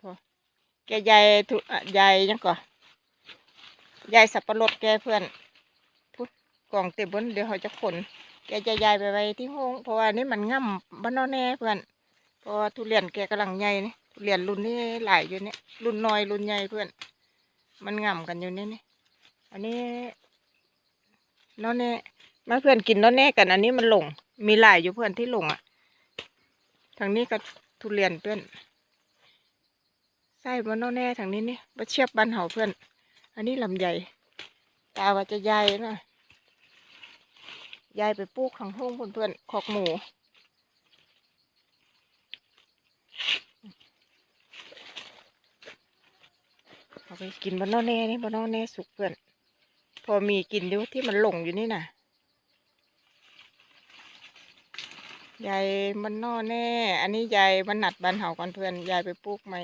พอแกยายทุอะยายยังก่อยายสับปะรดแกเพื่อนพุดกล่องเต็มบนเดี๋ยวเขาจะขน แกจะยายไปไว้ที่ห้องเพราะว่านี่มันง่ำบ้านนอแน่เพื่อนพราะว่าทุเรียนแกกำลังใหญ่นี่ทุเรียนรุ่นนี้หลายอยู่เนี่ยรุ่นน้อยรุ่นใหญ่เพื่อน มันง่ำกันอยู่นี่นี่อันนี้นอแน่มาเพื่อนกินนอแน่กัน อันนี้มันหลงมีหลายอยู่เพื่อนที่หลงอะทางนี้ก็ ทุเรียนเพื่อนไส้บนนอแน่ทางนี้นี่มาเชียบบ้านเฮาเพื่อน อันนี้ลำใหญ่ ตาว่าจะใหญ่นะยายไปปลูกขังห้องเพื่อนๆขอกหมูเอาไปกินบนนอแน่นี่บนนอแน่สุกเพื่อน พอมีกินอยู่ที่มันหลงอยู่นี่น่ะ ยายมันนอแน่ อันนี้ยายมันหนัดบานเห่าก่อนเพื่อนยายไปปลูกใหม่